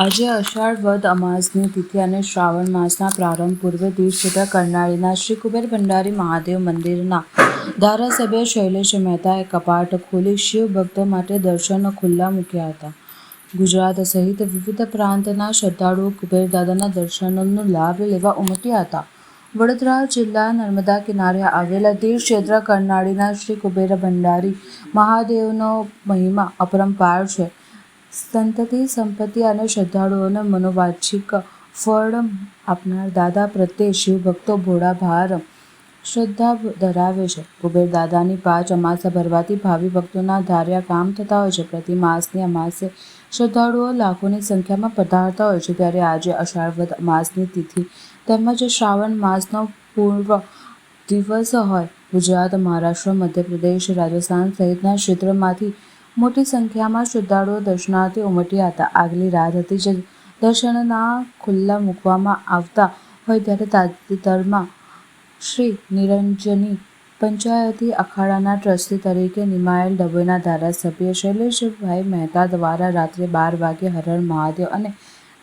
આજે અષાઢ વદ અમાસની તિથિ અને શ્રાવણ માસના પ્રારંભ પૂર્વે તીર્થક્ષેત્ર કરનાળીના શ્રી કુબેર ભંડારી મહાદેવ મંદિરના ધારાસભ્ય શૈલેષ મહેતાએ કપાટ ખોલી શિવ ભક્તો માટે દર્શનો ખુલ્લા મૂક્યા હતા. ગુજરાત સહિત વિવિધ પ્રાંતના શ્રદ્ધાળુઓ કુબેર દાદાના દર્શનોનો લાભ લેવા ઉમટ્યા હતા. વડોદરા જિલ્લા નર્મદા કિનારે આવેલા તીર્થ ક્ષેત્ર કરનાળીના શ્રી કુબેર ભંડારી મહાદેવનો મહિમા અપરંપાર છે. સંતતિ, સંપત્તિ અને શ્રદ્ધાળુઓને મનોવાંછિક ફળ આપનાર દાદા પ્રત્યે શિવભક્તો ભોળા ભાર શ્રદ્ધા ધરાવે છે. કુબેર દાદાની પાંચ અમાસા ભરવાથી ભાવિ ભક્તોના ધાર્યા કામ થતા હોય છે. પ્રતિ માસની અમાસે શ્રદ્ધાળુઓ લાખોની સંખ્યામાં પધારતા હોય છે. ત્યારે આજે અષાઢવદ માસની તિથિ તેમજ શ્રાવણ માસનો પૂર્વ દિવસ હોય. ગુજરાત, મહારાષ્ટ્ર, મધ્યપ્રદેશ, રાજસ્થાન સહિતના ક્ષેત્રમાંથી મોટી સંખ્યામાં શ્રદ્ધાળુઓ દર્શનાર્થે ઉમટ્યા હતા આગલી રાત હતી જે દર્શનના ખુલ્લા મૂકવામાં આવતા હોય ત્યારે તાજેતરમાં શ્રી નિરંજની પંચાયતી અખાડાના ટ્રસ્ટી તરીકે નિમાયેલ ડભોઈના ધારાસભ્ય શૈલેષભાઈ મહેતા દ્વારા રાત્રે બાર વાગે હર હર મહાદેવ અને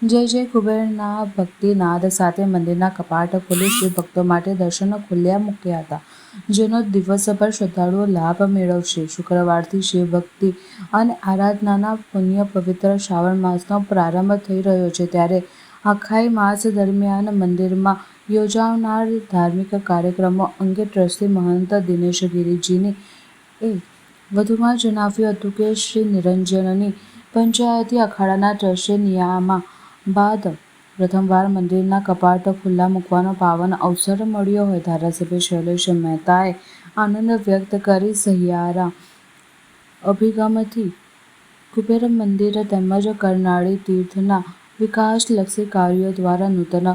જય જય કુબેરના ભક્તિનાદ સાથે મંદિરના કપાટ ખોલી શિવ ભક્તો માટે દર્શનો ખુલ્યા મૂક્યા હતા. જેનો દિવસભર શ્રદ્ધાળુઓ લાભ મેળવશે. શુક્રવારથી શિવભક્તિ અને આરાધનાના પુણ્ય પવિત્ર શ્રાવણ માસનો પ્રારંભ થઈ રહ્યો છે. ત્યારે આખાઈ માસ દરમિયાન મંદિરમાં યોજાનાર ધાર્મિક કાર્યક્રમો અંગે ટ્રસ્ટી મહંત દિનેશ ગિરિજીની એ વધુમાં જણાવ્યું હતું કે શ્રી નિરંજનની પંચાયતી અખાડાના ટ્રસ્ટી નિયામા બાદ પ્રથમવાર મંદિરના કપાટ ખુલ્લા મૂકવાનો પાવન અવસર મળ્યો હોય. ધારાસભ્ય શૈલેષ મહેતાએ આનંદ વ્યક્ત કરી સહિયારા અભિગમથી કુબેર મંદિર તેમજ કરનાળી તીર્થના વિકાસલક્ષી કાર્યો દ્વારા નૂતન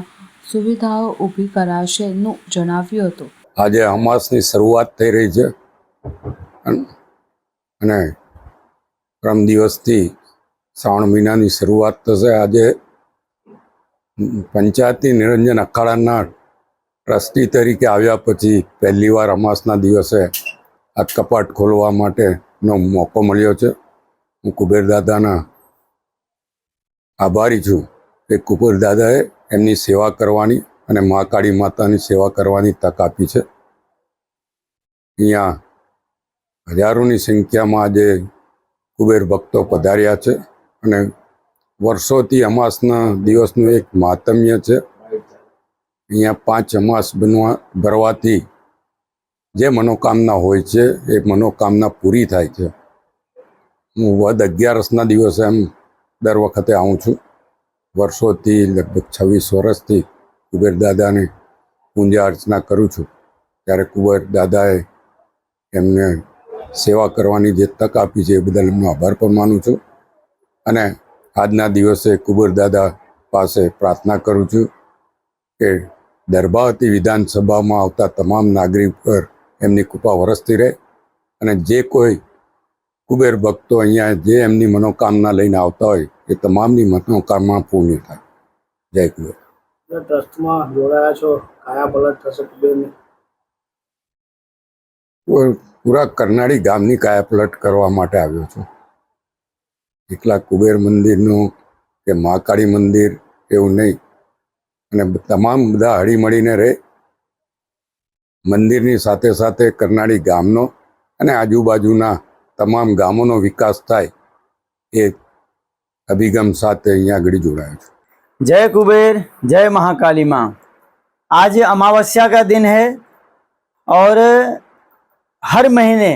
સુવિધાઓ ઊભી કરાશેનું જણાવ્યું હતું. આજે અમાસની શરૂઆત થઈ રહી છે. અને પરમ દિવસથી શ્રાવણ મહિનાની શરૂઆત થશે. આજે પંચાયતી નિરંજન અખાડાના ટ્રસ્ટી તરીકે આવ્યા પછી પહેલીવાર અમાસના દિવસે આ કપાટ ખોલવા માટેનો મોકો મળ્યો છે. હું કુબેરદાદાના આભારી છું કે કુબેરદાદાએ એમની સેવા કરવાની અને મા કાળી માતાની સેવા કરવાની તક આપી છે. અહીંયા હજારોની સંખ્યામાં આજે કુબેર ભક્તો પધાર્યા છે અને વર્ષોથી અમાસના દિવસનું એક મહાત્મ્ય છે. અહીંયા પાંચ અમાસ બનવા, ભરવાથી જે મનોકામના હોય છે, એ મનોકામના પૂરી થાય છે. હું વદ અગિયારસના દિવસે એમ દર વખતે આવું છું. વર્ષોથી લગભગ છવ્વીસ વર્ષથી કુબેર દાદાને પૂજા અર્ચના કરું છું. ત્યારે કુબેર દાદાએ એમને સેવા કરવાની જે તક આપી છે, એ બદલ એમનો આભાર પણ માનું છું. અને આજના દિવસે કુબેર દાદા પાસે પ્રાર્થના કરું છું કે દરબાવતી વિધાનસભામાં આવતા તમામ નાગરિક પર એમની કૃપા વરસતી રહે અને જે કોઈ કુબેર ભક્તો અહીંયા જે એમની મનોકામના લઈને આવતા હોય એ તમામની મનોકામના પૂર્ણ થાય. જય કુબેર. ટ્રસ્ટમાં જોડાયા છો. કયા પલટ થશે કુબેરની? પૂરા કરનાળી ગામની કાયાપલટ કરવા માટે આવ્યો છું. એકલા કુબેર મંદિરનું કે મહાકાળી મંદિર એવું નહીં અને બ- તમામ બધા હળીમળીને રહે મંદિરની સાથે સાથે કરનાળી ગામનો અને આજુબાજુના તમામ ગામોનો વિકાસ થાય એ અભિગમ સાથે અહીંયા આગળ જોડાયો છું जय कुबेर जय महाकाली माँ आज अमावस्या का दिन है और हर महीने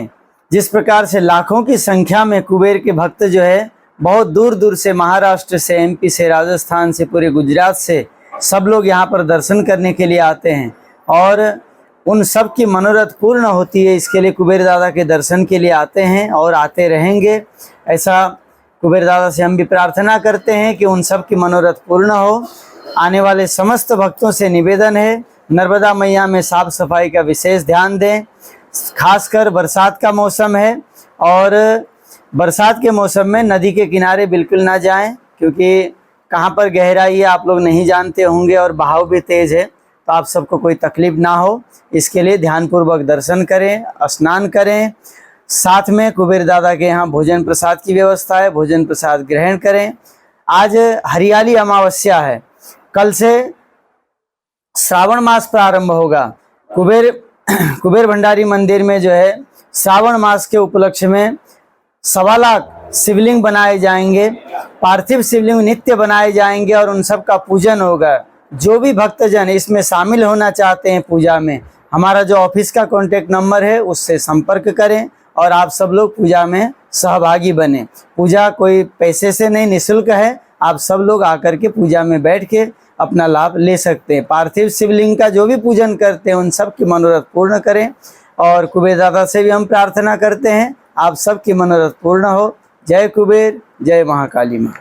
जिस प्रकार से लाखों की संख्या में कुबेर के भक्त जो है बहुत दूर दूर से, महाराष्ट्र से एमपी से, राजस्थान से, पूरे गुजरात से सब लोग यहाँ पर दर्शन करने के लिए आते हैं। और उन सब की मनोरथ पूर्ण होती है, इसके लिए कुबेर दादा के दर्शन के लिए आते हैं और आते रहेंगे। ऐसा कुबेर दादा से हम भी प्रार्थना करते हैं कि उन सब की मनोरथ पूर्ण हो। आने वाले समस्त भक्तों से निवेदन है, नर्मदा मैया में साफ़ सफ़ाई का विशेष ध्यान दें। खासकर बरसात का मौसम है और बरसात के मौसम में नदी के किनारे बिल्कुल ना जाएँ, क्योंकि कहाँ पर गहराई है, आप लोग नहीं जानते होंगे और बहाव भी तेज है तो आप सबको कोई तकलीफ़ ना हो। इसके लिए ध्यानपूर्वक दर्शन करें, स्नान करें। साथ में कुबेर दादा के यहाँ भोजन प्रसाद की व्यवस्था है, भोजन प्रसाद ग्रहण करें। आज हरियाली अमावस्या है, कल से श्रावण मास प्रारंभ होगा। कुबेर कुबेर भंडारी मंदिर में जो है, श्रावण मास के उपलक्ष्य में सवा लाख शिवलिंग बनाए जाएँगे, पार्थिव शिवलिंग नित्य बनाए जाएँगे और उन सब का पूजन होगा। जो भी भक्तजन इसमें शामिल होना चाहते हैं पूजा में, हमारा जो ऑफ़िस का कॉन्टेक्ट नंबर है, उससे संपर्क करें और आप सब लोग पूजा में सहभागी बने। पूजा कोई पैसे से नहीं, निशुल्क है। आप सब लोग आकर के पूजा में बैठ के अपना लाभ ले सकते हैं। पार्थिव शिवलिंग का जो भी पूजन करते हैं, उन सब की मनोरथ पूर्ण करें और कुबेर दादा से भी हम प्रार्थना करते हैं। आप सबकी मनोरथ पूर्ण हो जय कुबेर जय महाकाली माँ